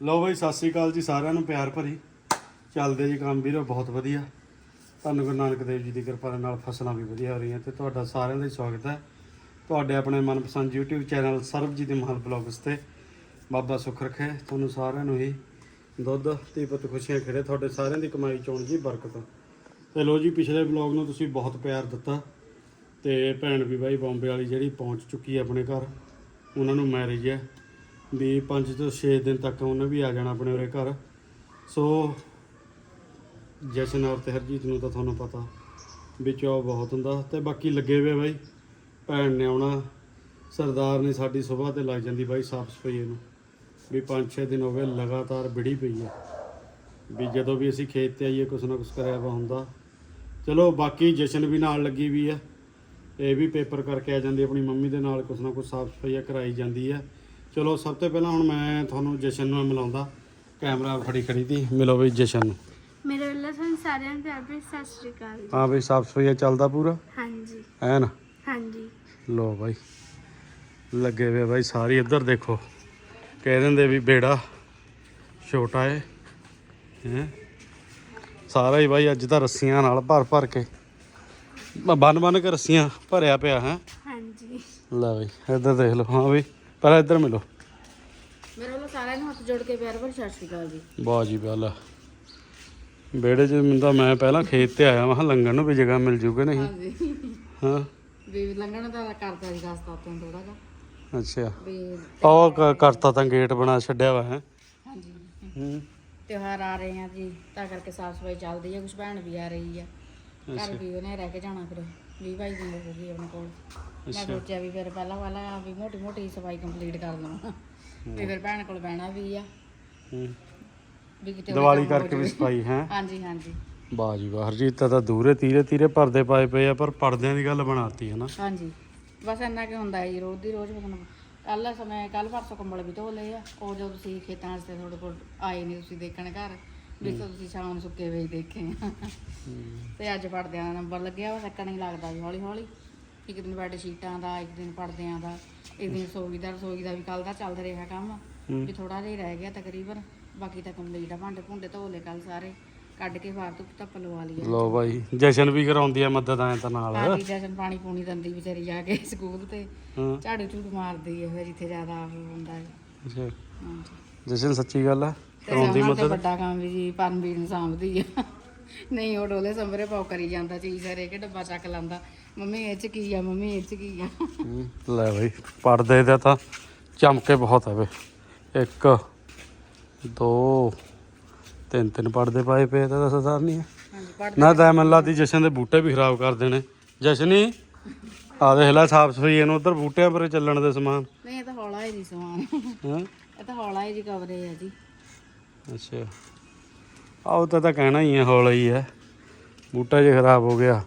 ਲਓ ਬਾਈ, ਸਤਿ ਸ੍ਰੀ ਅਕਾਲ ਜੀ ਸਾਰਿਆਂ ਨੂੰ, ਪਿਆਰ ਭਰੀ। ਚੱਲਦੇ ਜੀ ਕੰਮ ਵੀਰੋ, ਬਹੁਤ ਵਧੀਆ। ਤੁਹਾਨੂੰ ਗੁਰੂ ਨਾਨਕ ਦੇਵ ਜੀ ਦੀ ਕਿਰਪਾ ਦੇ ਨਾਲ ਫਸਲਾਂ ਵੀ ਵਧੀਆ ਹੋ ਰਹੀਆਂ ਤੇ ਤੁਹਾਡਾ ਸਾਰਿਆਂ ਦਾ ਹੀ ਸਵਾਗਤ ਹੈ। ਤੁਹਾਡੇ ਆਪਣੇ ਮਨਪਸੰਦ YouTube ਚੈਨਲ ਸਰਬਜੀਤ ਮਹਲ ਬਲੌਗਸ ਤੇ ਬਾਬਾ ਸੁੱਖ ਰੱਖੇ। ਤੁਹਾਨੂੰ ਸਾਰਿਆਂ ਨੂੰ ਹੀ ਦੁੱਧ ਤੇ ਪੁੱਤ ਖੁਸ਼ੀਆਂ ਖੇੜੇ। ਤੁਹਾਡੇ ਸਾਰਿਆਂ ਦੀ ਕਮਾਈ ਚੋਣ ਜੀ ਬਰਕਤ। ਤੇ ਲੋ ਜੀ, ਪਿਛਲੇ ਬਲੌਗ ਨੂੰ ਤੁਸੀਂ ਬਹੁਤ ਪਿਆਰ ਦਿੱਤਾ ਤੇ ਭੈਣ ਵੀ ਬਾਈ ਬੰਬੇ ਵਾਲੀ ਜਿਹੜੀ ਪਹੁੰਚ ਚੁੱਕੀ ਹੈ ਆਪਣੇ ਘਰ, ਉਹਨਾਂ ਨੂੰ ਮੈਰਿਜ ਹੈ। ਵੀ 5 ਤੋਂ 6 ਦਿਨ ਤੱਕ ਉਹਨੇ ਵੀ ਆ ਜਾਣਾ ਆਪਣੇ ਉਰੇ ਘਰ। ਸੋ ਜਸ਼ਨ ਔਰ ਹਰਜੀਤ ਨੂੰ ਤਾਂ ਤੁਹਾਨੂੰ ਪਤਾ ਵੀ ਚਾਅ ਬਹੁਤ ਹੁੰਦਾ ਤੇ ਬਾਕੀ ਲੱਗੇ ਹੋਏ ਬਾਈ। ਭੈਣ ਨੇ ਆਉਣਾ, ਸਰਦਾਰ ਨੇ ਸਾਡੀ ਸਵੇਰ ਤੇ ਲੱਗ ਜਾਂਦੀ ਬਾਈ ਸਾਫ਼ ਸਫ਼ਾਈ ਨੂੰ ਵੀ 5-6 ਦਿਨ ਹੋ ਗਏ ਲਗਾਤਾਰ ਬਿੜੀ ਪਈ ਹੈ ਵੀ ਜਦੋਂ ਵੀ ਅਸੀਂ ਖੇਤ ਤੇ ਆਈਏ ਕੁਛ ਨਾ ਕੁਛ ਕਰਿਆ ਵਾ ਹੁੰਦਾ। ਚਲੋ ਬਾਕੀ ਜਸ਼ਨ ਵੀ ਨਾਲ ਲੱਗੀ ਵੀ ਹੈ ਇਹ ਵੀ ਪੇਪਰ ਕਰਕੇ ਆ ਜਾਂਦੀ, ਆਪਣੀ ਮੰਮੀ ਦੇ ਨਾਲ ਕੁਛ ਨਾ ਕੁਛ ਸਾਫ਼ ਸਫ਼ਾਈ ਕਰਾਈ ਜਾਂਦੀ ਹੈ ਚਲੋ ਸਭ ਤੋਂ ਪਹਿਲਾਂ ਹੁਣ ਮੈਂ ਤੁਹਾਨੂੰ ਜਸ਼ਨ ਨੂੰ ਮਿਲਾਉਂਦਾ। ਕੈਮਰਾ ਫੜੀ ਖੜੀ ਦੀ ਮਿਲੋ ਬਈ ਜਸ਼ਨ ਨੂੰ। ਮੇਰੇ ਵੱਲੋਂ ਤੁਹਾਨੂੰ ਸਾਰਿਆਂ ਨੂੰ ਪਿਆਰ ਭਰੀ ਸਤਿ ਸ਼੍ਰੀ ਅਕਾਲ। ਹਾਂ ਬਈ ਸਾਫ਼ ਸਫ਼ਾਈ ਚੱਲਦਾ ਪੂਰਾ? ਹਾਂਜੀ। ਐਨ ਹਾਂਜੀ। ਲੋ ਬਾਈ ਲੱਗੇ ਵੇ ਬਾਈ ਸਾਰੀ ਇੱਧਰ ਦੇਖੋ। ਕਹਿ ਦਿੰਦੇ ਵੀ ਬੇੜਾ ਛੋਟਾ ਏ ਹੈ? ਸਾਰਾ ਹੀ ਬਾਈ ਅੱਜ ਤਾਂ ਰੱਸੀਆਂ ਨਾਲ ਭਰ ਭਰ ਕੇ ਬੰਨ ਬੰਨ ਕੇ ਰੱਸੀਆਂ ਭਰਿਆ ਪਿਆ ਹੈ? ਹਾਂਜੀ। ਲੈ ਬਈ ਇੱਧਰ ਦੇਖ ਲਓ ਹਾਂ ਬਈ। ਪਹਿਲਾਂ ਇੱਧਰ ਮਿਲੋ। ਮੇਰੇ ਵੱਲੋਂ ਸਾਰਿਆਂ ਨੂੰ ਹੱਥ ਜੋੜ ਕੇ ਪਿਆਰ ਭਰੀ ਸਤਿ ਸ਼੍ਰੀ ਅਕਾਲ ਜੀ। ਵਾਹ ਜੀ ਵਾਹ ਬੇੜੇ 'ਚ ਤਾਂ ਮੈਂ ਪਹਿਲਾਂ ਖੇਤ ਤੇ ਆਇਆ ਕਿਹਾ ਲੰਘਣ ਨੂੰ ਵੀ ਜਗ੍ਹਾ ਮਿਲ ਜੂਗੀ ਨਹੀਂ? ਹਾਂਜੀ। ਹਾਂ। ਵੀ ਲੰਘਣ ਦਾ ਕਰਦਾ ਜੀ ਰਸਤਾ ਤੋਂ ਥੋੜਾ ਜਿਹਾ। ਅੱਛਾ। ਵੀ ਉਹ ਕ- ਕਰਤਾ ਤਾਂ ਗੇਟ ਬਣਾ ਛੱਡਿਆ ਵਾ ਹੈ। ਹਾਂਜੀ। ਹੂੰ। ਤਿਉਹਾਰ ਆ ਰਹੇ ਆ ਜੀ ਤਾਂ ਕਰਕੇ ਸਾਫ਼ ਸਫ਼ਾਈ ਚੱਲਦੀ ਭੈਣ ਵੀ ਆ ਰਹੀ ਆ। ਘਰ ਵੀ ਉਹਨੇ ਰਹਿ ਕੇ ਜਾਣਾ ਫਿਰ 20 22 ਦਿਨ ਹੋ ਗਏ ਆਪਣੇ ਕੋਲ। ਮੈਂ। ਸੋਚਿਆ ਵੀ ਫਿਰ ਪਹਿਲਾਂ ਪਹਿਲਾਂ ਵੀ ਮੋਟੀ ਮੋਟੀ ਸਫ਼ਾਈ ਕੰਪਲੀਟ ਕਰ ਲਵਾਂ ਵੀ ਫਿਰ ਭੈਣ ਕੋਲ ਬਹਿਣਾ ਵੀ ਆ। ਵੀ ਕਿਤੇ ਉਹ ਦੀਵਾਲੀ ਕਰਕੇ ਵੀ। ਸਫ਼ਾਈ ਹੈ? ਹਾਂਜੀ ਹਾਂਜੀ। ਵਾਹ ਜੀ ਵਾਹ ਹਰਜੀਤ ਤਾਂ ਤਾਂ ਦੂਰੇ ਤੀਰੇ ਤੀਰੇ ਪਰਦੇ ਪਾਏ ਪਏ ਆ ਪਰ ਪਰਦਿਆਂ ਦੀ ਗੱਲ ਬਣਾਤੀ ਹੈ ਨਾ ਹਾਂਜੀ। ਬਸ ਇੰਨਾ ਕਿ ਹੁੰਦਾ ਹੈ ਜੀ ਰੋਜ਼ ਦੀ ਰੋਜ਼ ਹੁਣ ਕੱਲ ਸਮੇਂ ਕੱਲ ਪਰਸੋਂ ਕੰਬਲ ਵੀ ਧੋ ਲਏ ਆ। ਉਹ ਜਦੋਂ ਤੁਸੀਂ ਖੇਤਾਂ ਵਾਸਤੇ ਤੁਹਾਡੇ ਕੋਲ ਆਏ ਨਹੀਂ ਤੁਸੀਂ ਦੇਖਣ ਘਰ ਵੀ ਤੁਸੀਂ ਸ਼ਾਮ ਨੂੰ ਸੁੱਕੇ ਵੇਚ ਦੇਖੇ ਤੇ ਅੱਜ ਪੜਦਿਆਂ ਦਾ ਨੰਬਰ ਲੱਗਿਆ ਵਾ ਸੱਕਣ ਹੀ ਲੱਗਦਾ ਹੌਲੀ ਹੌਲੀ। ਇੱਕ ਦਿਨ ਬੈੱਡ ਸ਼ੀਟਾਂ ਦਾ ਇੱਕ ਦਿਨ ਪੜਦਿਆਂ ਦਾ ਇੱਕ ਦਿਨ ਰਸੋਈ ਦਾ ਰਸੋਈ ਦਾ ਵੀ ਕੱਲ ਦਾ ਚੱਲ ਰਿਹਾ ਕੰਮ। ਵੀ ਥੋੜਾ ਜਿਹਾ ਹੀ ਰਹਿ ਗਿਆ ਤਕਰੀਬਨ ਬਾਕੀ ਤਾਂ ਕੰਪਲੀਟ ਆ ਭਾਂਡੇ ਭੁੰਡੇ ਧੋ ਲਏ ਕੱਲ ਸਾਰੇ ਕੱਢ ਕੇ ਬਾਹਰ ਧੁੱਪ ਧੱਪ ਲਵਾ ਲਈ ਆ ਲੋ ਬਾਈ ਜਸ਼ਨ ਵੀ ਕਰਾਉਂਦੀ ਆ ਮਦਦ ਐ ਤਾਂ ਨਾਲ। ਆਦੀ ਜਸ਼ਨ ਪਾਣੀ ਪੂਣੀ ਦਿੰਦੀ ਵਿਚਾਰੀ ਜਾ ਕੇ ਸਕੂਲ ਤੇ ਹਾਂ। ਝਾੜੂ ਝੂੜੂ ਮਾਰਦੀ ਹੈ ਜਿੱਥੇ ਜ਼ਿਆਦਾ ਉਹ ਹੁੰਦਾ ਹੈ। ਅੱਛਾ। ਹਾਂਜੀ। ਜਸ਼ਨ ਸੱਚੀ ਗੱਲ ਆ ਤੇ ਕਰਾਉਂਦੀ ਉਹਨਾਂ ਤੇ ਮਦਦ? ਵੱਡਾ ਕੰਮ ਵੀ ਜੀ ਪਰਮਵੀਰ ਨੂੰ ਸਾਂਭਦੀ ਆ। ਨਹੀਂ ਉਹ ਡੋਲੇ ਸੰਭਰੇ ਪਾਉ ਕਰੀ ਜਾਂਦਾ ਚੀਜ਼ ਸਾਰੇ ਕਿ ਡੱਬਾ ਚੱਕ ਲਾਂਦਾ। ਮੰਮੀ ਇਹ ਚ ਕੀ ਆ ਮੰਮੀ ਇਹ ਚ ਕੀ ਆ? ਹੂੰ, ਲੈ ਬਾਈ ਪਰਦੇ ਦਾ ਤਾਂ ਚਮਕੇ ਬਹੁਤ ਆ ਵੇ। ਇੱਕ ਦੋ ਤਿੰਨ ਤਿੰਨ ਪਰਦੇ ਪਾਏ ਪਏ ਤਾਂ ਸਰਦਾਰ ਨਹੀਂ ਹੈ ਹਾਂਜੀ ਪੜ ਨਾ ਤਾਂ ਮੈਨੂੰ ਲੱਗਦੀ ਜਸ਼ਨ ਦੇ ਬੂਟੇ ਵੀ ਖਰਾਬ ਕਰ ਦੇਣੇ। ਜਸ਼ਨੀ ਆ ਦੇਖ ਲੈ ਸਾਫ਼ ਸਫ਼ਾਈ ਇਹਨੂੰ ਉਧਰ ਬੂਟਿਆਂ ਪਰ ਚੱਲਣ ਦੇ ਸਮਾਨ। ਨਹੀਂ ਇਹ ਤਾਂ ਹੌਲਾ ਹੈ ਜੀ ਸਮਾਨ। ਹਾਂ? ਇਹ ਤਾਂ ਹੌਲਾ ਹੈ ਜੀ ਕਵਰੇ ਹੈ ਜੀ। ਅੱਛਾ। ਆਹ ਤਾਂ ਤਾਂ ਕਹਿਣਾ ਹੀ ਹੈ ਹੌਲਾ ਹੀ ਹੈ ਬੂਟਾ ਜੇ ਖਰਾਬ ਹੋ ਗਿਆ।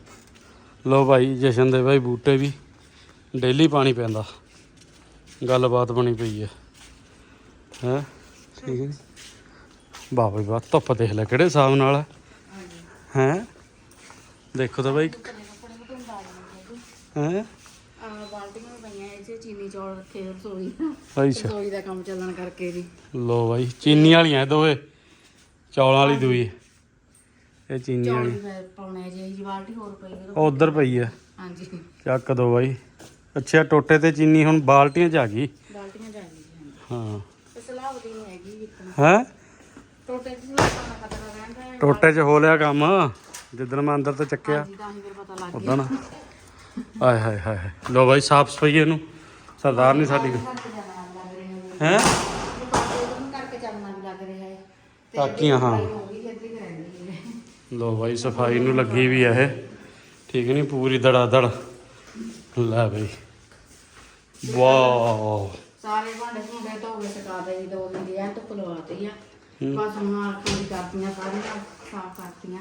ਲੋ ਭਾਈ ਜਸ਼ਨ ਦੇ ਭਾਈ ਬੂਟੇ ਵੀ ਡੇਲੀ ਪਾਣੀ ਪੈਂਦਾ ਗੱਲਬਾਤ ਬਣੀ ਪਈ ਹੈ ਹੈ? ਠੀਕ ਹੈ ਜੀ। ਵਾਹ ਬਈ ਵਾਹ ਧੁੱਪ ਦੇਖ ਲੈ ਕਿਹੜੇ ਹਿਸਾਬ ਨਾਲ ਹੈ ਹੈ? ਦੇਖੋ ਤਾਂ ਭਾਈ। ਹੈ? ਬਾਲਟੀਆਂ ਪਈਆਂ ਇਹ ਚ ਚੀਨੀ ਚੌਲ ਰੱਖੇ ਰਸੋਈ ਅੱਛਾ। ਰਸੋਈ ਦਾ ਕੰਮ ਚੱਲਣ ਕਰਕੇ ਜੀ। ਲੋ ਭਾਈ ਚੀਨੀ ਵਾਲੀਆਂ ਦੋਵੇਂ ਚੌਲਾਂ ਵਾਲੀ ਦੂਈ। ਇਹ ਚੀਨੀ ਚੌਲ ਵਾਲੀ। ਵੀ ਪਾਉਣੇ ਆ ਜੀ ਇਹ ਬਾਲਟੀ ਹੋਰ ਪਈ ਹੈ ਉਹ ਉਧਰ ਪਈ ਹੈ ਹਾਂਜੀ। ਚੱਕ ਦੋ ਬਾਈ। ਅੱਛਾ ਟੋਟੇ ਤੇ ਚੀਨੀ ਹੁਣ ਬਾਲਟੀਆਂ ਚ ਆ ਗਈ? ਬਾਲਟੀਆਂ ਜਾ ਗਈਆਂ ਹਾਂ। ਤੇ ਸਲਾਹ ਦੀ ਨਹੀਂ ਹੈਗੀ ਵਿਕਣ ਹੈ? ਟੋਟੇ ਚ ਸਲਾਹ ਦਾ ਖਤਰਾ ਰਹਿੰਦਾ ਹੈ। ਟੋਟੇ ਚ ਹੋ ਲਿਆ ਕੰਮ। ਜਿੱਦਣ ਮੈਂ ਅੰਦਰ ਤੇ ਚੱਕਿਆ। ਹਾਂਜੀ ਤਾਂ ਹੀ ਫਿਰ ਪਤਾ ਲੱਗ ਗਿਆ। ਉਦਾਂ ਆਏ ਹਾਏ ਹਾਏ। ਲੋ ਬਾਈ ਸਾਫ਼ ਸਫ਼ਾਈ ਇਹਨੂੰ। ਸਰਦਾਰ ਨਹੀਂ ਸਾਡੀ ਕਰਕੇ ਜਾਣਾ ਲੱਗ ਰਿਹਾ ਹੈ? ਹੈ ਕਰਕੇ ਚੱਲਣਾ ਵੀ ਲੱਗ ਰਿਹਾ ਹੈ ਤਾਕੀਆਂ ਹਾਂ। ਹੋ ਗਈ ਖੇਤਰੀ ਰਹਿੰਦੀ ਹੈ ਲੋ ਬਾਈ ਸਫ਼ਾਈ ਨੂੰ ਲੱਗੀ ਵੀ ਆ ਇਹ। ਠੀਕ ਨਹੀਂ ਪੂਰੀ ਦੜਾ ਦੜ ਲੈ ਬਈ। ਵਾਓ। ਸਾਰੇ ਭਾਂਡੇ ਭੁੰਡੇ ਧੋ ਕੇ ਸੁਕਾ ਦੇ ਜੀ ਦੋ ਦਿਨ ਦੀ ਐ ਧੁੱਪ ਲਵਾਤੀ ਆ। ਬਸ ਹੁਣ ਦੀ ਕਰਤੀਆਂ ਸਾਰੀਆਂ ਸਾਫ਼ ਕਰਤੀਆਂ।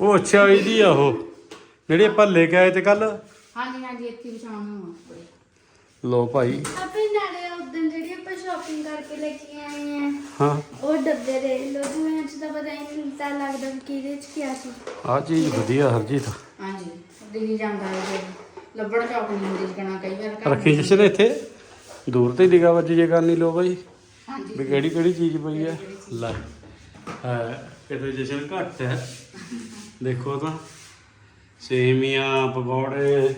ਉਹ ਅੱਛਾ ਇਹਦੀ ਆ ਉਹ। ਜਿਹੜੀ ਆਪਾਂ ਲੈ ਕੇ ਆਏ ਤੇ ਕੱਲ ਹਾਂਜੀ ਹਾਂਜੀ ਇੱਥੇ ਵੀ ਸ਼ਾਮ ਨੂੰ ਆ। ਲੋ ਭਾਈ। ਆਪੇ ਨਾਲੇ ਉਦੋਂ ਜਿਹੜੀ ਆਪਾਂ ਸ਼ਾਪਿੰਗ ਕਰਕੇ ਲੈ ਕੇ ਆਏ ਆ ਹਾਂ। ਉਹ ਡੱਬੇ ਦੇ ਲੋ ਜਿਵੇਂ ਅੱਜ ਤਾਂ ਪਤਾ ਹੀ ਨਹੀਂ ਤਾਂ ਲੱਗਦਾ ਵੀ ਕਿਹਦੇ ਚ ਕੀ ਸੀ। ਆ ਚੀਜ਼ ਵਧੀਆ ਹਰਜੀਤ। ਹਾਂਜੀ ਦਿੱਲੀ ਜਾਂਦਾ ਹੈ ਜੀ। ਲੱਭਣ ਚੌਕ ਨਹੀਂ ਹੁੰਦੀ ਜਣਾ ਕਈ ਵਾਰ ਘਰ ਰੱਖੀ ਜਸ਼ਨ ਇੱਥੇ। ਦੂਰ ਤੇ ਨਿਗਾਹ ਵੱਜ ਜੇ ਕਰਨੀ ਲੋ ਬਾਈ ਹਾਂਜੀ। ਵੀ ਕਿਹੜੀ ਕਿਹੜੀ ਚੀਜ਼ ਪਈ ਹੈ ਲੈ। ਹੈ ਕਿਤੇ ਜਸ਼ਨ ਘੱਟ ਹੈ। ਦੇਖੋ ਤਾਂ। ਸੇਮੀਆਂ ਪਕੌੜੇ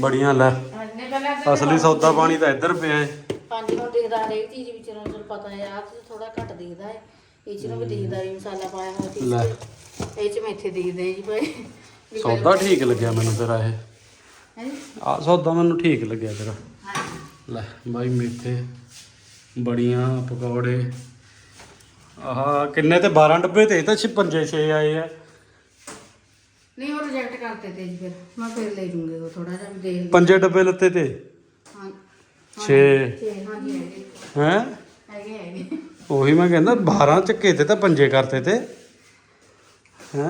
ਬੜੀਆਂ ਲੈ। ਨੇ ਪਹਿਲਾਂ ਤਾਂ ਅਸਲੀ ਸੌਦਾ ਪਾਣੀ ਤਾਂ ਇੱਧਰ ਪਿਆ ਹੈ ਪੰਜ ਨੂੰ ਦਿਖਦਾ ਹਰੇਕ ਚੀਜ਼ ਵਿੱਚ ਨੂੰ ਜਦੋਂ ਪਤਾ ਹੈ ਆਹ ਤੇ ਥੋੜਾ ਘੱਟ ਦਿਖਦਾ ਹੈ ਇਹ ਚ ਨੂੰ ਵੀ ਦਿਖਦਾ ਵੀ ਮਸਾਲਾ ਪਾਇਆ ਹੋਇਆ ਪੀਸ ਲੈ। ਕੇ ਇਹ ਚ ਮੇਥੇ ਦਿਖਦੇ ਜੀ ਭਾਈ। ਵੀ ਸੌਦਾ ਠੀਕ ਲੱਗਿਆ ਮੈਨੂੰ ਤੇਰਾ ਇਹ। ਹੈ? ਜੀ ਆ ਸੌਦਾ ਮੈਨੂੰ ਠੀਕ ਲੱਗਿਆ ਤੇਰਾ। ਹਾਂਜੀ। ਲੈ ਬਾਈ ਮੇਥੇ ਬੜੀਆਂ ਪਕੌੜੇ। ਆਹ ਕਿੰਨੇ ਤੇ 12 ਡੱਬੇ ਤੇ ਇਹ ਤਾਂ ਛੇ ਪੰਜੇ 6 ਆਏ ਆ। ਕਰਤੇ ਤੇ ਜੀ ਫਿਰ। ਮੈਂ ਫਿਰ ਲੈ ਜੂੰਗੀ ਉਹ ਥੋੜਾ ਜਿਹਾ ਵੀ ਦੇਖ ਪੰਜੇ ਡੱਬੇ ਲੱਤੇ ਤੇ? ਹਾਂ 6 ਛੇ ਹਾਂਜੀ ਹੈਗੇ ਹੈ? ਹੈਗੇ ਹੈਗੇ। ਉਹੀ ਮੈਂ ਕਹਿੰਦਾ 12 ਚੱਕੇ ਤੇ ਤਾਂ ਪੰਜੇ ਕਰਤੇ ਤੇ। ਹੈ?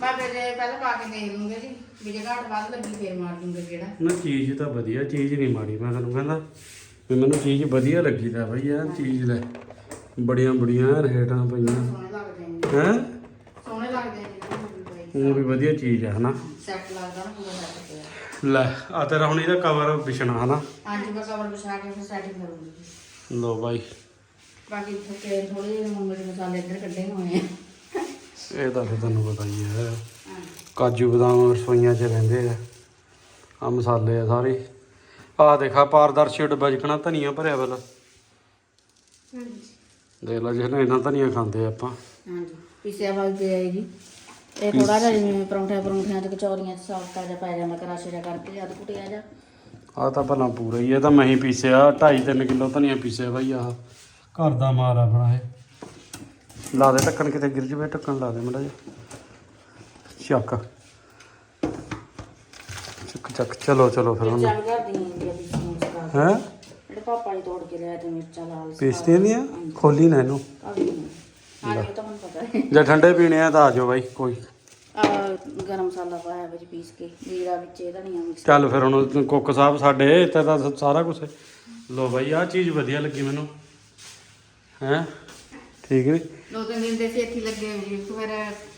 ਮੈਂ ਫਿਰ ਜੇ ਪਹਿਲਾਂ ਪਾ ਕੇ ਦੇਖ ਲੂੰਗੇ ਜੀ ਜੇ ਘਾਟ ਵੱਧ ਲੱਗੀ ਫੇਰ ਮਾਰ ਦੂੰਗੇ ਕਿਹੜਾ। ਨਾ ਚੀਜ਼ ਤਾਂ ਵਧੀਆ ਚੀਜ਼ ਨਹੀਂ ਮਾੜੀ। ਮੈਂ ਤੈਨੂੰ ਕਹਿੰਦਾ ਵੀ ਮੈਨੂੰ ਚੀਜ਼ ਵਧੀਆ ਲੱਗੀ ਤਾਂ ਬਈ ਯਾਰ ਚੀਜ਼ ਲੈ। ਬੜੀਆਂ ਬੜੀਆਂ ਰੇਟਾਂ ਪਈਆਂ। ਸੋਹਣੇ ਲੱਗਦੇ ਨੇ ਹੈ? ਉਹ ਵੀ ਵਧੀਆ ਚੀਜ਼ ਆ ਹਨਾ? ਸੈੱਟ ਲੱਗਦਾ ਨਾ ਪੂਰਾ ਸੈੱਟ ਪਿਆ ਲੈ ਆ ਤੇਰਾ ਹੁਣ ਇਹਦਾ ਕਵਰ ਵਿਛਣਾ ਹਨਾ? ਹਾਂਜੀ ਮੈਂ ਕਵਰ ਵਿਛਾ ਕੇ ਫਿਰ ਸੈਟਿੰਗ ਕਰੂੰਗੀ। ਜੀ ਲੋ ਬਾਈ। ਬਾਕੀ ਥੋੜੇ ਥੋੜੇ ਜਿਹੇ ਮੁੰਗਰੇ ਮਸਾਲੇ ਇੱਧਰ ਕੱਢੇ ਹੋਏ ਆ। ਇਹ ਤਾਂ ਫਿਰ ਤੁਹਾਨੂੰ ਪਤਾ ਹੀ ਹੈ। ਹਾਂ ਕਾਜੂ ਬਦਾਮ ਰਸੋਈਆਂ 'ਚ ਰਹਿੰਦੇ ਆ। ਆ ਮਸਾਲੇ ਆ ਸਾਰੇ। ਆ ਦੇਖਾ ਪਾਰਦਰਸ਼ੀ ਡੱਬਾ ਜਿਕਣਾ ਧਨੀਆ ਭਰਿਆ ਵਾਲਾ। ਹਾਂਜੀ। ਦੇਖ ਲੈ ਜਿਹਨੇ ਇਹਨਾਂ ਧਨੀਆ ਖਾਂਦੇ ਆਪਾਂ। ਹਾਂਜੀ ਪੀਸਿਆ ਵਾ ਵੀ ਪਿਆ ਹੈ ਜੀ ਇਹ ਥੋੜਾ ਜਿਹਾ ਜਿਵੇਂ ਪਰੌਂਠੇ ਪਰੌਂਠਿਆਂ ਤੇ ਕਚੌਰੀਆਂ ਚ ਸੌਫਟ ਜਿਹਾ ਪੈ ਜਾਂਦਾ ਕਰਾਸ਼ੇ ਜਿਹਾ ਕਰਕੇ ਜਦ ਕੁੱਟਿਆ ਜਾ। ਆ ਤਾਂ ਭਲਾ ਪੂਰਾ ਹੀ ਹੈ ਤਾਂ ਮੈਂ ਹੀ ਪੀਸਿਆ 2.5 3 ਕਿਲੋ ਧਨੀਆ ਪੀਸਿਆ ਬਾਈ ਆਹ। ਘਰ ਦਾ ਮਾਲ ਆਪਣਾ ਇਹ। ਲਾ ਦੇ ਢੱਕਣ ਕਿਤੇ ਗਿਰ ਜਵੇ ਢੱਕਣ ਲਾ ਦੇ ਮੜਾ ਜੀ ਚੱਕ। ਚੱਕ ਚੱਕ ਚਲੋ ਚਲੋ ਫਿਰ ਹੁਣ। ਚੱਲ ਦੀਆਂ ਦੀ ਹੈ? ਜਿਹੜੇ ਪਾਪਾ ਜੀ ਤੋੜ ਕੇ ਲਿਆ ਤੇ ਮਿਰਚਾਂ ਲਾਲ ਪੀਸਦੇ ਨਹੀਂ ਆ ਖੋਲੀ ਨਾ ਇਹਨੂੰ। ਹਾਂਜੀ ਉਹ ਤਾਂ ਮੈਨੂੰ ਪਤਾ ਹੈ। ਜੇ ਠੰਡੇ ਪੀਣੇ ਆ ਤਾਂ ਆ ਜਾਓ ਬਾਈ ਕੋਈ। ਆ ਗਰਮ ਮਸਾਲਾ ਪਾਇਆ ਵਿੱਚ ਪੀਸ ਕੇ ਜੀਰਾ ਵਿੱਚ ਇਹ ਧਨੀਆ ਮਿਕਸ ਚੱਲ ਫਿਰ ਹੁਣ ਕੁੱਕ ਸਾਹਿਬ ਸਾਡੇ ਇੱਥੇ ਤਾਂ ਸਾਰਾ ਕੁਝ ਲੋ ਬਾਈ ਆ ਚੀਜ਼ ਵਧੀਆ ਲੱਗੀ ਮੈਨੂੰ। ਹੈ? ਠੀਕ ਨਹੀਂ ਦੋ ਤਿੰਨ ਦਿਨ ਦੇ ਸੀ ਇੱਥੇ ਲੱਗੇ ਹੋਏ ਜੀ ਫਿਰ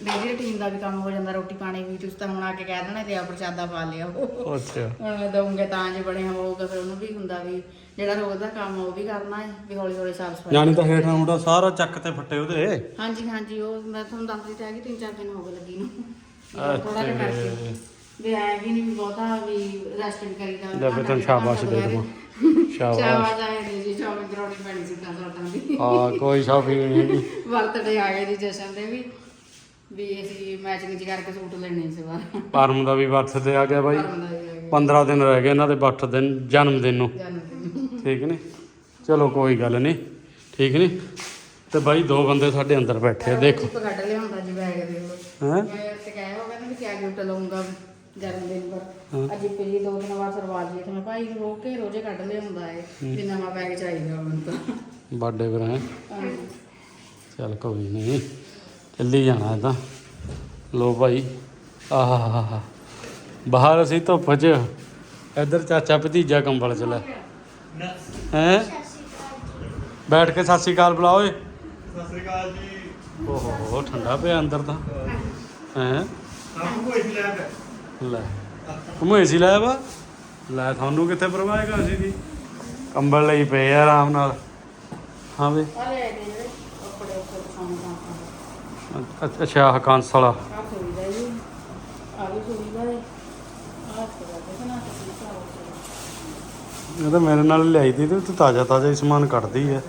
ਡੇਲੀ ਰੁਟੀਨ ਦਾ ਵੀ ਕੰਮ ਹੋ ਜਾਂਦਾ ਰੋਟੀ ਪਾਣੀ ਵੀ ਤੁਸੀਂ ਤਾਂ ਹੁਣ ਆ ਕੇ ਕਹਿ ਦੇਣਾ ਤੇ ਆ ਪ੍ਰਸ਼ਾਦਾ ਪਾ ਲਿਆ ਅੱਛਾ। ਮੈਂ ਦਊਂਗੇ ਤਾਂ ਜੇ ਬਣਿਆ ਹੋਊਗਾ ਫਿਰ ਉਹਨੂੰ ਵੀ ਹੁੰਦਾ ਵੀ ਜਿਹੜਾ ਰੋਜ਼ ਦਾ ਕੰਮ ਆ ਉਹ ਵੀ ਕਰਨਾ ਹੈ ਵੀ ਹੌਲੀ ਹੌਲੀ ਸਾਫ਼ ਸਫ਼ਾਈ ਜਾਣੀ ਤਾਂ ਹੇਠਾਂ ਮੁੰਡਾ ਸਾਰਾ ਚੱਕ ਤੇ ਫੱਟੇ ਉਹਦੇ। ਹਾਂਜੀ ਹਾਂਜੀ ਉਹ ਮੈਂ ਤੁਹਾਨੂੰ ਦੱਸਦੀ ਤਾਂ ਹੈਗੀ ਤਿੰਨ ਚਾਰ ਦਿਨ ਹੋ ਗਏ ਲੱਗੀ ਨੂੰ। ਅੱਛਾ। ਥੋੜਾ ਜਿਹਾ ਕਰਕੇ। ਵੀ ਐ ਵੀ ਨਹੀਂ ਬਹੁਤਾ ਵੀ ਰੈਸਟ ਕਰੀਦਾ। ਲੈ ਫਿਰ ਤੈਨੂੰ ਸ਼ਾਬਾਸ਼ ਦੇ ਦਵਾਂ। ਸ਼ਾਬਾਸ਼। ਸ਼ਾਬਾਸ਼ ਆਏ ਨੇ ਜੀ ਸ਼ਾਬਾਸ਼ ਕਰਾਉਣੀ ਪੈਣੀ ਸੀ ਤਾਂ ਤੁਹਾਡਾ ਦੀ ਆ ਕੋਈ ਸ਼ਾਪਿੰਗ ਨਹੀਂ ਹੈਗੀ ਬਰਥਡੇ ਆ ਗਏ ਜੀ ਜਸ਼ਨ ਦੇ ਵੀ ਵੀ ਅਸੀਂ ਮੈਚਿੰਗ ਚ ਕਰਕੇ ਸੂਟ ਲੈਣੇ ਇਸ ਵਾਰ ਪਰਮ ਦਾ ਵੀ ਬਰਥਡੇ ਆ ਗਿਆ ਬਾਈ। ਪਰਮ ਦਾ ਵੀ ਆ ਗਿਆ। 15 ਦਿਨ ਰਹਿ ਗਏ ਇਹਨਾਂ ਦੇ ਬਰਥ ਦਿਨ ਜਨਮ ਦਿਨ ਨੂੰ। ਜਨਮ ਠੀਕ ਨਹੀਂ? ਚਲੋ ਕੋਈ ਗੱਲ ਨਹੀਂ। ਠੀਕ ਨਹੀਂ? ਤੇ ਬਾਈ ਦੋ ਬੰਦੇ ਸਾਡੇ ਅੰਦਰ ਬੈਠੇ ਆ ਦੇਖੋ। ਕੱਢ ਲਿਆਉਂਦਾ ਜੀ ਬੈਗ ਦੇ ਉਹ ਹੈ? ਮੈਂ ਤੇ ਕਹਿਆ ਉਹ ਕਹਿੰਦਾ ਵੀ ਕਿਆ ਗਿਫਟ ਲਵਾਂਗਾ ਜਨਮ ਦਿਨ। ਪਰ। ਅੱਜ ਜੀ ਦੋ ਦਿਨ ਬਾਅਦ ਸਰਵਾਜ ਜੀ ਤੇ ਮੈਂ ਭਾਈ ਨੂੰ ਰੋਕ ਕੇ ਰੋਜੇ ਕੱਢ ਲਿਆਉਂਦਾ ਹੈ। ਵੀ ਨਵਾਂ ਬੈਗ ਚਾਹੀਦਾ ਮੈਨੂੰ ਤਾਂ। ਬਰਥਡੇ ਪਰ ਹੈ। ਚੱਲ ਕੋਈ ਨਹੀਂ ਚੱਲੀ ਜਾਣਾ ਇਹ ਤਾਂ। ਲੋ ਭਾਈ ਆਹਾ ਬਾਹਰ ਅਸੀਂ ਧੁੱਪ 'ਚ ਇੱਧਰ ਚਾਚਾ ਭਤੀਜਾ ਕੰਬਲ ਚ ਲੈ। ਹੈ? ਬੈਠ ਕੇ ਸਤਿ ਸ਼੍ਰੀ ਅਕਾਲ ਬੁਲਾ ਓਏ। ਸਤਿ ਸ੍ਰੀ ਅਕਾਲ ਜੀ। ਓਹੋ ਠੰਡਾ ਪਿਆ ਅੰਦਰ ਤਾਂ। ਹੈ। ਸਭ ਕੁਝ ਲੈ ਕੇ। ਲੈ। ਤੂੰ ਏਸੀ ਲਾਇਆ ਵਾ? ਲੈ ਤੁਹਾਨੂੰ ਕਿੱਥੇ ਪਰਵਾਹ ਹੈਗਾ ਅਸੀਂ ਦੀ? ਕੰਬਲ ਲਈ ਪਏ ਆ ਆਰਾਮ ਨਾਲ। ਹਾਂ ਵੇ ਅੱਛਾ- ਅੱਛਾ ਆਹ ਕਾਂਸ ਵਾਲਾ। ਆ ਸੁਵਿਧਾ ਜੀ। ਆ ਵੀ ਸੁਵਿਧਾ ਹੈ ਆ ਸੁਵਿਧਾ ਦੇਖਣਾ ਤੁਸੀਂ ਚਾਹੋ ਇਹ ਤਾਂ ਮੇਰੇ ਨਾਲ ਲਿਆਈ ਦੀ ਤੇ ਤਾਜ਼ਾ ਤਾਜ਼ਾ ਹੀ ਸਮਾਨ ਕੱਢਦੀ ਹੈ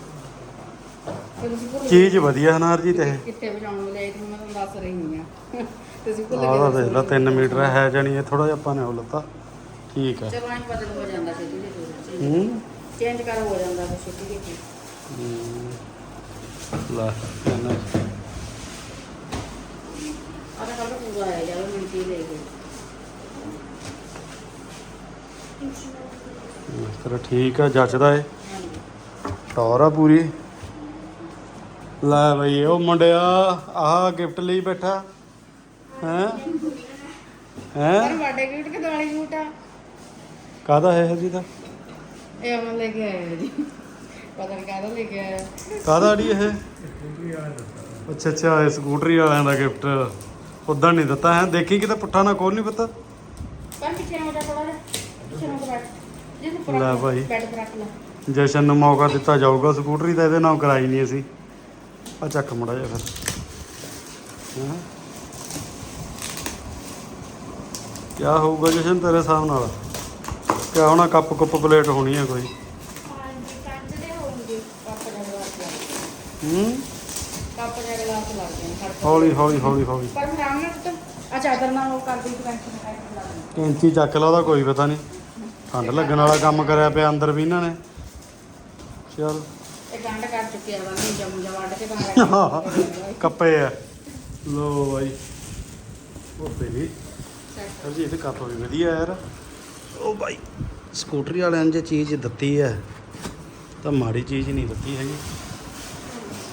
ਚੀਜ਼ ਵਧੀਆ ਹੈ ਨਾ ਹਰਜੀਤ ਇਹ। ਕਿੱਥੇ ਵਜਾਉਣ ਲਈ ਤੇ ਮੈਂ ਤੁਹਾਨੂੰ ਦੱਸ ਰਹੀ ਹਾਂ ਤੁਸੀਂ ਭੁੱਲ ਆਹ ਤਾਂ ਗਏ ਦੇਖ ਲਾ 3 ਮੀਟਰ ਹੈ ਜਾਣੀ ਇਹ ਥੋੜਾ ਜਿਹਾ ਆਪਾਂ ਨੇ ਉਹ ਲੱਤਾ। ਠੀਕ ਹੈ। ਚਲੋ ਐਂ ਬਦਲ ਹੋ ਜਾਂਦਾ ਛੇਤੀ ਛੇਤੀ ਹੂੰ। ਚੇਂਜ ਕਰ ਹੋ ਜਾਂਦਾ ਫਿਰ ਛੇਤੀ ਛੇਤੀ ਹੂੰ। ਲੈ ਇਹਨਾਂ ਆ ਤਾਂ ਕੱਲ ਪੂਰਾ ਆਇਆ ਜਾਵੇ ਮੈਂ ਕੀ ਲੈ ਗਈ ਤੇਰਾ ਠੀਕ ਆ ਜੱਚਦਾ ਏ ਹਾਂਜੀ ਟੌਰ ਆ ਪੂਰੀ। ਲੈ ਬਈ ਉਹ ਮੁੰਡਿਆ ਆਹ ਗਿਫਟ ਲਈ ਬੈਠਾ। ਹੈ? ਹੈ? ਪਰ ਵਾਡੇ ਗਿਫਟ ਕਿ ਦਿਵਾਲੀ ਗਿਫਟ ਆ? ਕਾਹਦਾ ਹੈ ਹਰਜੀਤ ਇਹ ਅਮਨ ਲੈ ਕੇ ਆਇਆ ਜੀ। ਪਤਾ ਨਹੀਂ ਕਾਹਦਾ ਲੈ ਕੇ ਆਇਆ ਕਾਹਦਾ ਅੜੀ ਇਹ? ਅੱਛਾ ਅੱਛਾ ਇਹ ਸਕੂਟਰੀ ਵਾਲਿਆਂ ਦਾ ਗਿਫਟ। ਉਦਾਂ ਨਹੀਂ ਦਿੱਤਾ ਹੈ। ਦੇਖੀ ਕਿਤੇ ਪੁੱਠਾ ਨਾ ਖੋਲ ਨਹੀਂ ਪਤਾ। ਪਰ ਪਿੱਛੇ ਨੂੰ ਜਾ ਥੋੜਾ ਪਿੱਛੇ ਨੂੰ ਬੈਠ। ਜੇ ਤੂੰ ਲੈ ਭਾਈ। ਬੈਠ ਕੇ ਰੱਖ ਲੈ। ਜਸ਼ਨ ਨੂੰ ਮੌਕਾ ਦਿੱਤਾ ਜਾਊਗਾ ਸਕੂਟਰੀ ਤਾਂ ਇਹਦੇ ਨਾਲ ਕਰਾਈ ਨਹੀਂ ਅਸੀਂ। ਆ ਚੱਕ ਮੜਾ ਜਾ ਫਿਰ। ਹੈਂ? ਕਿਆ ਹੋਊਗਾ ਜਸ਼ਨ ਤੇਰੇ ਹਿਸਾਬ ਨਾਲ? ਕਿਆ ਹੋਣਾ ਕੱਪ ਕੁੱਪ ਪਲੇਟ ਹੋਣੀ ਹੈ ਕੋਈ? ਹਾਂਜੀ ਕੰਚ ਦੇ ਹੋਣਗੇ ਕੱਪ ਦੇ ਗਲਾਸ ਲੱਗ ਹੂੰ? ਕੱਪ ਦੇ ਗਲਾਸ ਲੱਗ ਗਏ ਖੜ ਕੇ। ਹੌਲੀ ਹੌਲੀ ਹੌਲੀ ਹੌਲੀ। ਪਰ ਫਿਰ ਆਮ ਨਾ ਨਾਲ ਉਹ ਕਰਦੀ ਕਰ ਲਾ ਕੈਂਚੀ ਚੱਕ ਲਾ ਉਹਦਾ ਕੋਈ ਪਤਾ ਨਹੀਂ। ਠੰਡ ਲੱਗਣ ਵਾਲਾ ਕੰਮ ਕਰਿਆ ਪਿਆ ਅੰਦਰ ਵੀ ਇਹਨਾਂ ਨੇ। ਚਲ। ਇਹ ਗੰਢ ਕਰ ਚੁੱਕਿਆ ਵਾ ਨਹੀਂ ਜੰਮ ਜਾ ਵੱਢ ਕੇ ਤਾਂ ਕੱਪੇ ਆ। ਲੋ ਬਾਈ। ਉਹ ਤੇਰੀ ਸਰ ਜੀ ਇਹ ਕੱਪ ਵੀ ਵਧੀਆ ਯਾਰ। ਉਹ ਬਾਈ ਸਕੂਟਰੀ ਵਾਲਿਆਂ ਨੇ ਜੇ ਚੀਜ਼ ਦਿੱਤੀ ਹੈ ਤਾਂ ਮਾੜੀ ਚੀਜ਼ ਨਹੀਂ ਦਿੱਤੀ ਹੈਗੀ।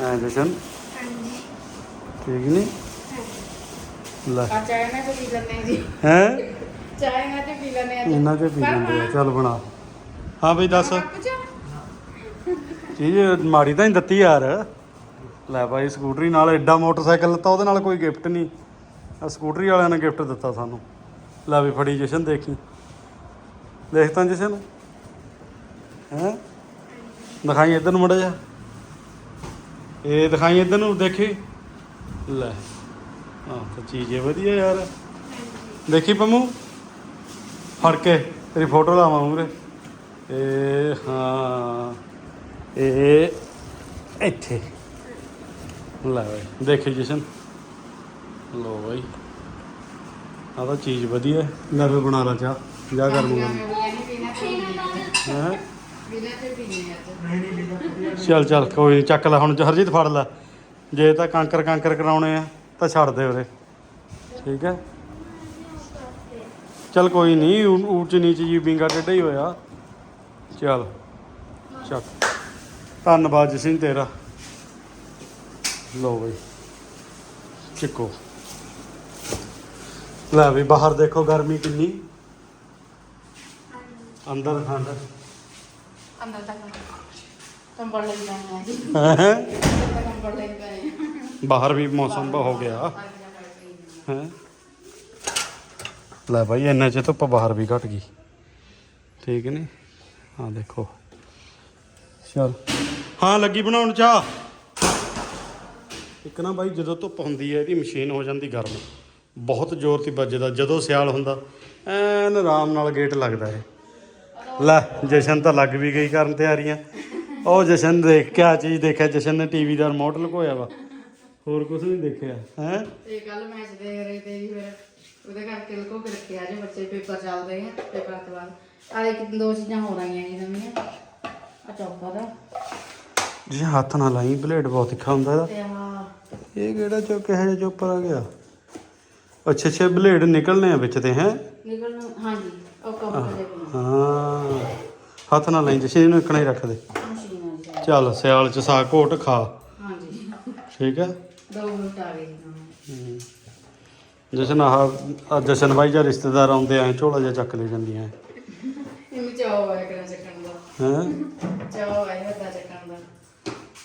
ਐ ਜਸ਼ਨ? ਹਾਂਜੀ। ਠੀਕ ਨਹੀਂ? ਲੈ। ਆ ਚਾਹ ਨਾ ਪੀ ਲੈਣੇ ਜੀ। ਹੈ? ਚਾਹ ਨਾ ਤੇ ਪੀ ਲੈਣੇ ਅੱਜ ਇਹਨਾਂ ਤੇ ਪੀ ਲੈਂਦੇ ਆ ਚੱਲ ਬਣਾ। ਹਾਂ ਬਈ ਦੱਸ। ਚੀਜ਼ ਮਾੜੀ ਤਾਂ ਨਹੀਂ ਦਿੱਤੀ ਯਾਰ। ਲੈ ਭਾਈ ਸਕੂਟਰੀ ਨਾਲ ਐਡਾ ਮੋਟਰਸਾਈਕਲ ਤਾਂ ਉਹਦੇ ਨਾਲ ਕੋਈ ਗਿਫਟ ਨਹੀਂ। ਆ ਸਕੂਟਰੀ ਵਾਲਿਆਂ ਨੇ ਗਿਫਟ ਦਿੱਤਾ ਸਾਨੂੰ। ਲੈ ਵੀ ਫੜੀ ਜਸ਼ਨ ਦੇਖੀ। ਦੇਖ ਤਾਂ ਜਸ਼ਨ। ਹੈ? ਦਿਖਾਈ ਇੱਧਰ ਨੂੰ ਮੜਾ ਜਾ ਇਹ ਦਿਖਾਈ ਇੱਧਰ ਨੂੰ, ਦੇਖੀ। ਲੈ। ਹਾਂ ਤਾਂ ਚੀਜ਼ ਇਹ ਵਧੀਆ ਯਾਰ। ਦੇਖੀ ਪੰਮੂ? ਫੜ ਕੇ, ਤੇਰੀ ਫੋਟੋ ਲਾਵਾਂ ਮੂਰੇ ਇਹ, ਹਾਂ। ਇਹ ਇੱਥੇ। ਲੈ ਬਈ, ਦੇਖੀ ਜਸ਼ਨ। ਲੋ ਬਈ। ਆ ਤਾਂ ਚੀਜ਼ ਵਧੀਆ ਹੈ। ਲੈ ਵੀ ਬਣਾ ਲਾ ਚਾਹ ਜਾ ਕਰ ਲੂੰਗਾ ਹੈ? ਚੱਲ ਚੱਲ ਕੋਈ ਨੀ, ਚੱਕ ਲੈ ਹੁਣ ਹਰਜੀਤ ਫੜ ਲੈ। ਜੇ ਤਾਂ ਕਾਂਕਰ ਕਾਂਕਰ ਕਰਾਉਣੇ ਆ ਤਾਂ ਛੱਡ ਦੇ ਉਰੇ। ਠੀਕ ਹੈ? ਚੱਲ ਕੋਈ ਨਹੀਂ ਉੱਚ ਨੀਚ ਜੀ ਬਿੰਗਾ ਟੇਢਾ ਹੀ ਹੋਇਆ। ਚੱਲ ਚੱਕ। ਧੰਨਵਾਦ ਜਸਿੰ ਤੇਰਾ। ਲਓ ਬਈ ਚਿੱਕੋ। ਲੈ ਵੀ ਬਾਹਰ ਦੇਖੋ ਗਰਮੀ ਕਿੰਨੀ। ਅੰਦਰ ਠੰਡ ਅੰਦਰ ਤੱਕ ਕੰਬਲ ਲੈ ਹੈ ਅੰਦਰ ਤੱਕ ਕੰਬਲ ਲੈ ਕੇ ਬਾਹਰ ਵੀ ਮੌਸਮ ਹੋ ਗਿਆ। ਹੈ? ਲੈ ਭਾਈ ਇੰਨੇ ਚ ਧੁੱਪ ਬਾਹਰ ਵੀ ਘਟ ਗਈ। ਠੀਕ ਨੇ? ਹਾਂ ਦੇਖੋ। ਚਲ। ਹਾਂ ਲੱਗੀ ਬਣਾਉਣ ਚਾਹ। ਇੱਕ ਨਾ ਬਾਈ ਜਦੋਂ ਧੁੱਪ ਹੁੰਦੀ ਹੈ ਇਹਦੀ ਮਸ਼ੀਨ ਹੋ ਜਾਂਦੀ ਗਰਮ। ਬਹੁਤ ਜ਼ੋਰ ਦੀ ਵੱਜਦਾ ਜਦੋਂ ਸਿਆਲ ਹੁੰਦਾ ਐਨ ਆਰਾਮ ਨਾਲ ਗੇਟ ਲੱਗਦਾ ਹੈ ਲੈ ਜਸ਼ਨ ਤਾਂ ਲੱਗ ਵੀ ਗਈ ਕਰਨ ਤਿਆਰੀਆਂ। ਉਹ ਜਸ਼ਨ ਦੇਖ ਕਿਆ ਚੀਜ਼ ਦੇਖਿਆ? ਜਸ਼ਨ ਨੇ ਟੀਵੀ ਦਾ ਰਿਮੋਟ ਲੁਕੋਇਆ ਵਾ। ਹੋਰ ਕੁਝ ਨਹੀਂ ਦੇਖਿਆ। ਹੈ? ਤੇ ਕੱਲ ਮੈਚ ਦੇਖ ਰਹੇ ਤੇ ਜੀ ਫਿਰ ਉਹਦੇ ਕਰਕੇ ਲੁਕੋ ਕੇ ਰੱਖਿਆ ਜੇ ਬੱਚੇ ਪੇਪਰ ਚੱਲਦੇ ਆ ਪੇਪਰ ਤੋਂ ਬਾਅਦ। ਆ ਇੱਕ ਦੋ ਚੀਜ਼ਾਂ ਹੋ ਰਹੀਆਂ ਜੀ ਨਵੀਆਂ। ਆ ਚੌਪਰ ਆ ਜੀ ਹੱਥ ਨਾਲ ਲਾਈ ਬਲੇਡ ਬਹੁਤ ਤਿੱਖਾ ਹੁੰਦਾ ਇਹਦਾ। ਤੇ ਆ ਇਹ ਕਿਹੜਾ ਚੋ ਕਿਹੋ ਜਿਹਾ ਚੋਪਰ ਆ ਗਿਆ? ਅੱਛਾ ਅੱਛਾ ਬਲੇਡ ਨਿਕਲਨੇ ਆ ਵਿੱਚ ਤੇ ਹੈ? ਨਿਕਲਣ ਹਾਂਜੀ ਉਹ ਦੇ ਬਣਾ। ਹਾਂ। ਹੱਥ ਨਾਲ ਲਾਈ ਜਸ਼ੇ ਇਹਨੂੰ ਇੱਕਣਾ ਹੀ ਰੱਖ ਦੇ। ਮਸ਼ੀਨ ਆ ਜੀ ਚੱਲ ਸਿਆਲ ਚ ਸਾਗ ਘੋਟ ਖਾ। ਹਾਂਜੀ। ਠੀਕ ਹੈ ਦੋ ਮਿੰਟ ਆ ਗਏ ਜੀ ਜਸ਼ਨ ਆਹ ਆਹ ਜਸ਼ਨ ਬਾਈ ਜਾਂ ਰਿਸ਼ਤੇਦਾਰ ਆਉਂਦੇ ਐ ਝੋਲਾ ਜਿਹਾ ਚੱਕ ਲੈ ਜਾਂਦੀਆਂ। ਇਹਨੂੰ ਚਾਹ ਆਇਆ ਕਰਾਂ ਚੱਕਣ ਦਾ। ਹੈ? ਚਾਹ ਆਇਆ ਵੱਡਾ ਚੱਕਣ ਦਾ।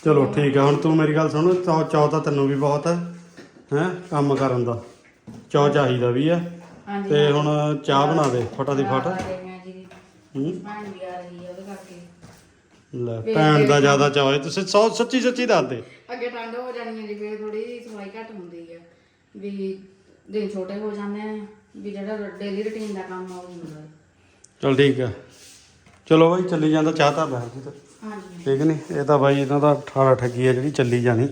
ਚਲੋ ਠੀਕ ਹੈ ਹੁਣ ਤੂੰ ਮੇਰੀ ਗੱਲ ਸੁਣ ਚੌ ਚੌ ਤਾਂ ਤੈਨੂੰ ਵੀ ਬਹੁਤ ਹੈ ਹੈ? ਕੰਮ ਕਰਨ ਦਾ। ਚੌ ਚਾਹੀਦਾ ਵੀ ਹਾਂਜੀ ਤੇ ਹੁਣ ਚਾਹ ਬਣਾ ਦੇ ਫਟਾ ਦੀ ਫਟ। ਆ ਹਾਂ ਭੈਣ ਵੀ ਆ ਰਹੀ ਹੈ ਉਹਦੇ ਕਰਕੇ। ਲੈ ਭੈਣ ਦਾ ਜ਼ਿਆਦਾ ਚਾਹ ਹੈ ਤੁਸੀਂ ਸੌ ਸੱਚੀ ਸੱਚੀ ਦੱਸ ਦੇ। ਅੱਗੇ ਠੰਡ ਹੋ ਜਾਣੀ ਹੈ ਜੀ ਫਿਰ ਥੋੜੀ ਸਫ਼ਾਈ ਘੱਟ ਹੁੰਦੀ ਹੈ ਵੀ ਦਿਨ ਛੋਟੇ ਹੋ ਜਾਂਦੇ ਆ ਵੀ ਜਿਹੜਾ ਡੇਲੀ ਰੁਟੀਨ ਦਾ ਕੰਮ ਆ ਉਹ ਹੁੰਦਾ। ਹੈ। ਚਲ ਠੀਕ ਹੈ ਚਲੋ ਬਾਈ ਚੱਲੀ ਜਾਂਦਾ ਚਾਹ ਤਾਂ ਬੈਠ ਜੀ ਹਾਂਜੀ। ਠੀਕ ਨਹੀਂ ਇਹ ਤਾਂ ਬਾਈ ਇਹਨਾਂ ਦਾ ਠਾੜਾ ਠੱਗੀ ਆ ਜਿਹੜੀ ਚੱਲੀ ਜਾਣੀ।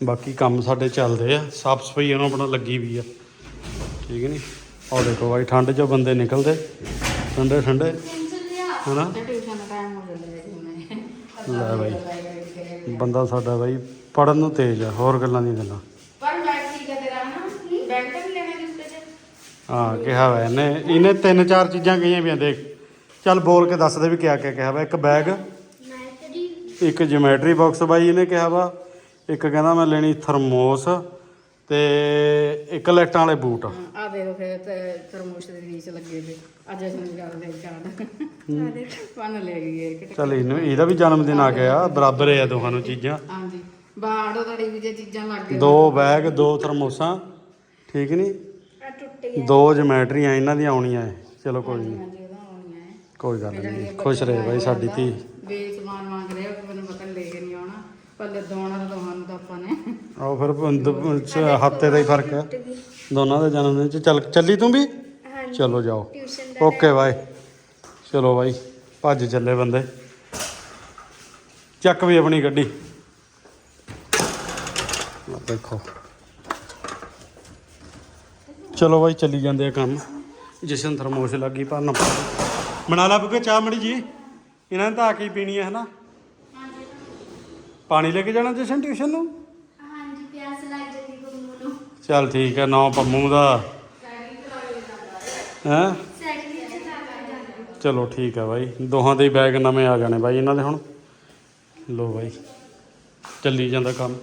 ਬਾਕੀ ਕੰਮ ਸਾਡੇ ਚੱਲਦੇ ਆ ਸਾਫ਼ ਸਫ਼ਾਈ ਇਹਨਾਂ ਆਪਣਾ ਲੱਗੀ ਵੀ ਆ। ਠੀਕ ਨਹੀਂ? ਆਹ ਦੇਖੋ ਬਾਈ ਠੰਡ 'ਚੋਂ ਬੰਦੇ ਨਿਕਲਦੇ। ਠੰਡੇ ਠੰਡੇ। ਹਨਾ? ਲੈ ਬਾਈ ਬੰਦਾ ਸਾਡਾ ਬਾਈ ਪੜਨ ਨੂੰ ਤੇਜ਼ ਆ ਹੋਰ ਗੱਲਾਂ ਨਹੀਂ ਗੱਲਾਂ। ਪਰ ਬੈਗ ਠੀਕ ਹੈ ਕਿਹਾ ਵਾ ਇਹਨੇ ਇਹਨੇ ਤਿੰਨ ਚਾਰ ਚੀਜ਼ਾਂ ਕਹੀਆਂ ਵੀ ਆ ਦੇਖ। ਚੱਲ ਬੋਲ ਕੇ ਦੱਸ ਦੇ ਵੀ ਕਿਆ ਕਿਆ ਕਿਹਾ ਵਾ ਇੱਕ ਬੈਗ ਮੈਟਰੀ ਇੱਕ ਜਿਓਮੈਟਰੀ ਬਾਕਸ ਬਾਈ ਇਹਨੇ ਕਿਹਾ ਵਾ ਇੱਕ ਕਹਿੰਦਾ ਮੈਂ ਲੈਣੀ ਥਰਮੋਸ ਤੇ ਇੱਕ ਲਾਈਟਾਂ ਵਾਲੇ ਬੂਟ। ਆ ਦੇ ਦੋ ਫਿਰ ਤੇ ਤਰਮੋਸ਼ ਦੇ ਰੀਸ ਲੱਗੇ ਤੇ ਅੱਜ ਅਸੀਂ ਗੱਲ ਦੇ ਕਾਰਡ ਪੰਨ ਲੈ ਗਈ ਹੈ ਚੱਲ ਇਹਨੂੰ ਇਹਦਾ ਵੀ ਜਨਮ ਦਿਨ ਆ ਗਿਆ ਬਰਾਬਰ ਹੈ ਦੋਹਾਂ ਨੂੰ ਚੀਜ਼ਾਂ। ਹਾਂਜੀ ਬਾੜੋ ਤੁਹਾਡੀ ਵੀ ਜੇ ਚੀਜ਼ਾਂ ਲੱਗ ਗਈਆਂ। ਦੋ ਬੈਗ ਦੋ ਥਰਮੋਸਾਂ ਠੀਕ ਨਹੀਂ ਆ ਟੁੱਟ ਗਿਆ ਦੋ ਜਿਓਮੈਟਰੀਆਂ ਇਹਨਾਂ ਦੀਆਂ ਆਉਣੀਆਂ ਹੈ ਚਲੋ ਕੋਈ ਨਹੀਂ ਕੋਈ ਗੱਲ ਨਹੀਂ ਖੁਸ਼ ਰਹੇ ਬਾਈ ਸਾਡੀ ਧੀ ਬੇਸਮਾਨ ਮੰਗ ਰਹੇ ਹੋ ਕਿ ਮੈਨੂੰ ਪਤਾ ਲੈ ਕੇ ਨਹੀਂ ਪਰ ਆਪਾਂ ਨੇ। ਆਓ ਫਿਰ ਬੰਦ- ਚ- ਹਫ਼ਤੇ ਦਾ ਹੀ ਫ਼ਰਕ ਹੈ। ਦੋਨਾਂ ਦੇ ਜਨਮ ਦਿਨ ਚ ਚੱਲ ਚੱਲੀ ਤੂੰ ਵੀ? ਹਾਂਜੀ ਚਲੋ ਜਾਓ। ਟਿਊਸ਼ਨ ਦਾ ਓਕੇ ਬਾਏ। ਚਲੋ ਬਾਈ ਭੱਜ ਚੱਲੇ ਬੰਦੇ। ਚੱਕ ਵੀ ਆਪਣੀ ਗੱਡੀ। ਆਹ ਦੇਖੋ। ਚਲੋ ਬਾਈ ਚੱਲੀ ਜਾਂਦੇ ਆ ਕੰਮ। ਜਸ਼ਨ ਥਰਮੋਸ਼ ਲੱਗੀ ਭਰਨ। ਬਣਾ ਲਾ ਬੁਕੇ ਚਾਹ ਮੜੀ ਜੀ। ਇਹਨਾਂ ਨੇ ਤਾਂ ਆ ਕੇ ਹੀ ਪੀਣੀ ਹੈ ਹਨਾ? ਪਾਣੀ ਲੈ ਕੇ ਜਾਣਾ ਜਸ਼ਨ ਟਿਊਸ਼ਨ ਨੂੰ? ਹਾਂਜੀ ਪਿਆਸ ਲੱਗ ਜਾਂਦੀ ਗੁੰਮੂ ਨੂੰ। ਚੱਲ ਠੀਕ ਹੈ ਨੌ ਪੰਮੂ ਦਾ। ਹੈਂ? ਚਲੋ ਠੀਕ ਹੈ ਬਾਈ ਦੋਹਾਂ ਦੇ ਹੀ ਬੈਗ ਨਵੇਂ ਆ ਜਾਣੇ ਬਾਈ ਇਹਨਾਂ ਦੇ ਹੁਣ। ਲੋ ਬਾਈ ਚੱਲੀ ਜਾਂਦਾ ਕੰਮ।